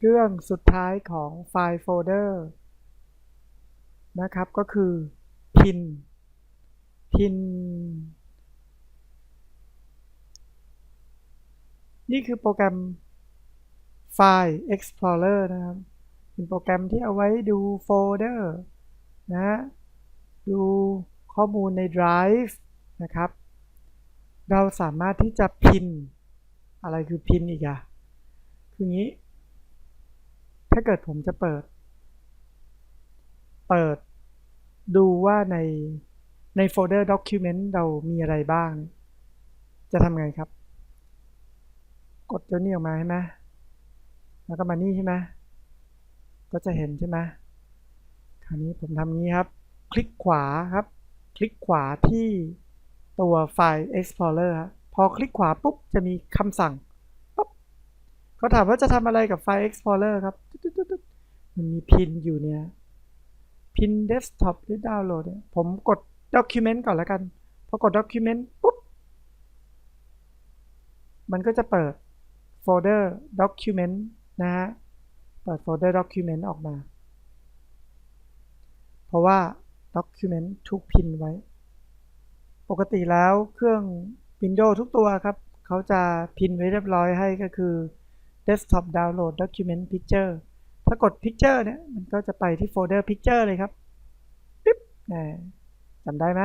เรื่องสุดท้ายของไฟล์โฟลเดอร์นะครับก็คือ pin pin นี่คือโปรแกรมไฟล์ Explorer นะครับ เป็นโปรแกรมที่เอาไว้ดูโฟลเดอร์นะฮะดูข้อมูลใน Drive นะครับ เราสามารถที่จะพิน อะไรคือพินอีกอะคืองี้ ถ้าเกิดผมจะเปิด เปิดดูว่าในในโฟลเดอร์ Document เรามีอะไรบ้าง จะทำไงครับ กดตัวนี้ออกมาใช่ไหมแล้วก็มานี่ใช่ไหมก็จะเห็นใช่ไหมคราวนี้ผมทำงี้ครับ คลิกขวาครับ คลิกขวาที่ตัวไฟล์ Explorer ครับพอคลิกขวาปุ๊บจะมีคำสั่ง เขาถามว่าจะทำอะไรกับไฟล์ Explorer ครับ มันมีพินอยู่เนี่ย พิน desktop หรือดาวน์โหลดเนี่ย ผมกด document ก่อนแล้วกัน พอกด document ปุ๊บ มันก็จะเปิดโฟลเดอร์ document นะฮะ เปิดโฟลเดอร์ document ออกมา เพราะว่า document ถูกพินไว้ ปกติแล้วเครื่อง Windows ทุกตัวครับ เขาจะพินไว้เรียบร้อยให้ก็คือ desktop download document picture ถ้ากด picture เนี่ยมันก็จะไปที่โฟลเดอร์ picture เลยครับปิ๊บนะจำได้ไหม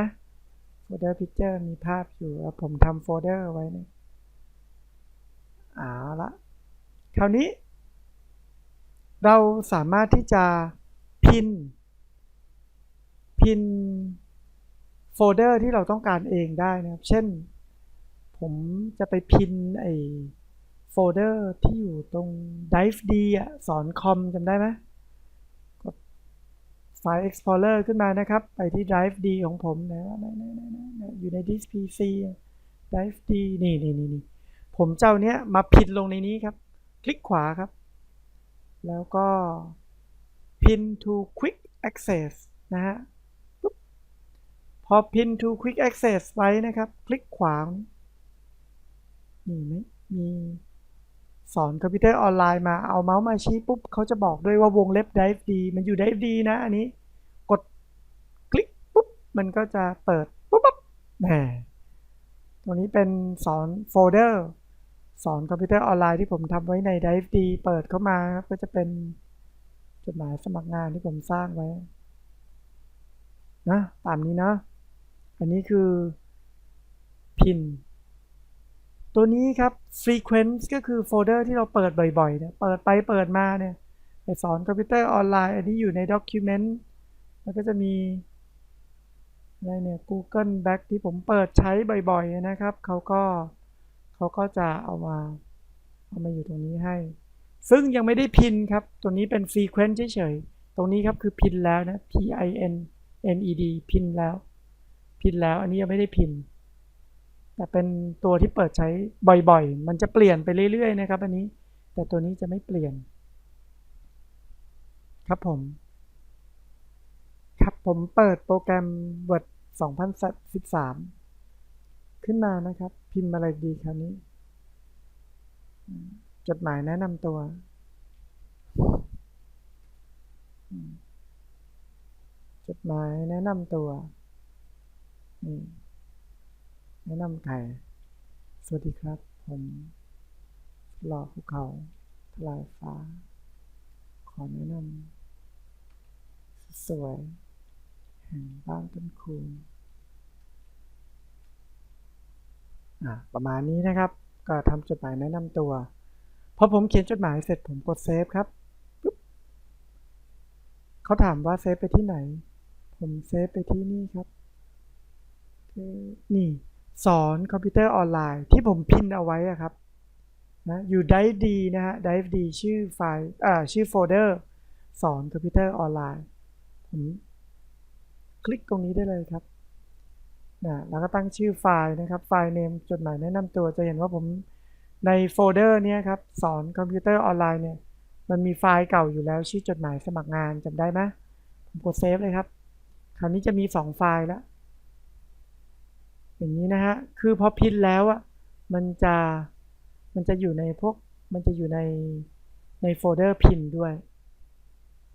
โฟลเดอร์ picture มีภาพอยู่แล้วผมทำโฟลเดอร์ไว้เนี่ยเอาละคราวนี้ เราสามารถที่จะพิน พินโฟลเดอร์ที่เราต้องการเองได้นะครับ เช่น ผมจะไปพินไอ โฟลเดอร์ที่อยู่ตรง Dive D อะสอนคอมจำได้ไหมกดไฟล์ Explorer ขึ้นมานะครับ ไปที่ Drive D ของผมนะอยู่ใน Disk PC Drive D นี่นี่นี่นี่ผมเจ้าเนี้ยมาพินลงในนี้ครับ คลิกขวาครับ แล้วก็ pin to quick access นะฮะพอ pin to quick access ไว้นะครับ คลิกขวานี่ไหมมี สอนคอมพิวเตอร์ออนไลน์มาเอาเมาส์มาชี้ปุ๊บเขาจะบอกด้วยว่าวงเล็บ drive D มันอยู่ drive D นะอันนี้กดคลิกปุ๊บมันก็จะเปิดปุ๊บปุ๊บแหมตรงนี้เป็นสอนโฟลเดอร์สอนคอมพิวเตอร์ออนไลน์ที่ผมทำไว้ใน drive D เปิดเข้ามาครับก็จะเป็นจดหมายสมัครงานที่ผมสร้างไว้นะตามนี้นะ อันนี้คือพิน ตัวนี้ครับ frequency ก็คือโฟลเดอร์ที่เราเปิดบ่อยๆเนี่ยเปิดไปเปิดมาเนี่ยไปสอนคอมพิวเตอร์ออนไลน์อันนี้อยู่ใน document แล้วก็จะมีอะไรเนี่ย Google Back ที่ผมเปิดใช้บ่อยๆนะครับเขาก็เขาก็จะเอามาเอามาอยู่ตรงนี้ให้ ซึ่งยังไม่ได้พินครับ ตัวนี้เป็น frequency เฉยๆ ตรงนี้ครับคือพินแล้วนะ P I N N E D พินแล้ว พินแล้วอันนี้ยังไม่ได้พิน แต่เป็นตัวที่เปิดใช้บ่อยๆ มันจะเปลี่ยนไปเรื่อยๆนะครับอันนี้ แต่ตัวนี้จะไม่เปลี่ยน ครับผม ครับผมเปิดโปรแกรม Word 2013 ขึ้นมานะครับ พิมพ์อะไรดีคราวนี้ จดหมายแนะนำตัว จดหมายแนะนำตัว แนะนำใครสวัสดีครับ ผมหล่อภูเขาทลายฟ้า ขอแนะนำสวยแห่งบ้านต้นคูณอะประมาณนี้นะครับ ก็ทำจดหมายแนะนำตัว พอผมเขียนจดหมายเสร็จผมกดเซฟครับเขาถามว่าเซฟไปที่ไหน ผมเซฟไปที่นี่ครับ นี่ สอนคอมพิวเตอร์ออนไลน์ที่ผมพินเอาไว้ครับนะอยู่ Drive D นะฮะ Drive D ชื่อไฟล์อ่าชื่อโฟลเดอร์สอนคอมพิวเตอร์ออนไลน์ผมคลิกตรงนี้ได้เลยครับนะแล้วก็ตั้งชื่อไฟล์นะครับไฟล์เนมจดหมายแนะนำตัวจะเห็นว่าผมในโฟลเดอร์นี้ครับสอนคอมพิวเตอร์ออนไลน์เนี่ยมันมีไฟล์เก่าอยู่แล้วชื่อจดหมายสมัครงานจำได้ไหมผมกดเซฟเลยครับ คราวนี้จะมี 2 ไฟล์แล้ว อย่างนี้นะฮะ คือพอพินแล้วอะ มันจะ มันจะอยู่ในพวก มันจะอยู่ใน ในโฟลเดอร์พินด้วย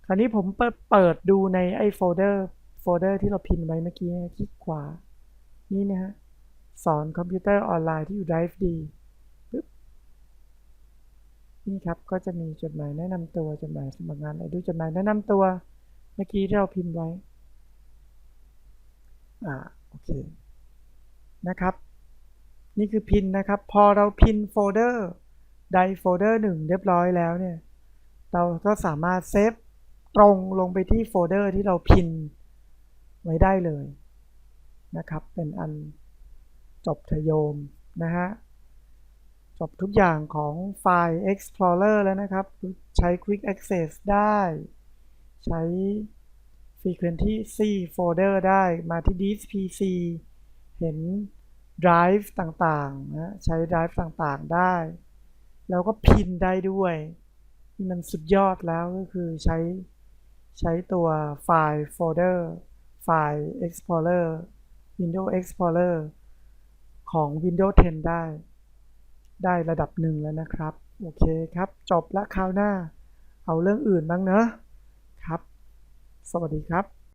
คราวนี้ผมเปิดเปิดดูในไอ้โฟลเดอร์ โฟลเดอร์ที่เราพินไว้เมื่อกี้คลิกขวา นี่นะฮะ สอนคอมพิวเตอร์ออนไลน์ที่อยู่ Drive D ปึ๊บ นี่ครับ ก็จะมีจดหมายแนะนำตัว จดหมายสมัครงานอะไรดูจดหมายแนะนำตัว เมื่อกี้ที่เราพิมพ์ไว้ อ่า โอเค นะครับ นี่คือพินนะครับ พอเราพินโฟลเดอร์ใดโฟลเดอร์หนึ่งเรียบร้อยแล้วเนี่ย เราก็สามารถเซฟตรงลงไปที่โฟลเดอร์ที่เราพินไว้ได้เลยนะครับ เป็นอันจบทโยมนะฮะ จบทุกอย่างของไฟล์ Explorer แล้วนะครับ ใช้ Quick Access ได้ ใช้ Frequency C Folder ได้มาที่ Disk PC เห็น Drive ต่างๆนะใช้ Drive ต่างๆได้ แล้วก็พินได้ด้วยนี่มันสุดยอดแล้วก็คือใช้ใช้ตัวไฟล์ Folder ไฟล์ Explorer Windows Explorer ของ Windows 10 ได้ ได้ระดับหนึ่งแล้วนะครับ โอเคครับ จบละคราวหน้า เอาเรื่องอื่นบ้างเนอะครับ สวัสดีครับ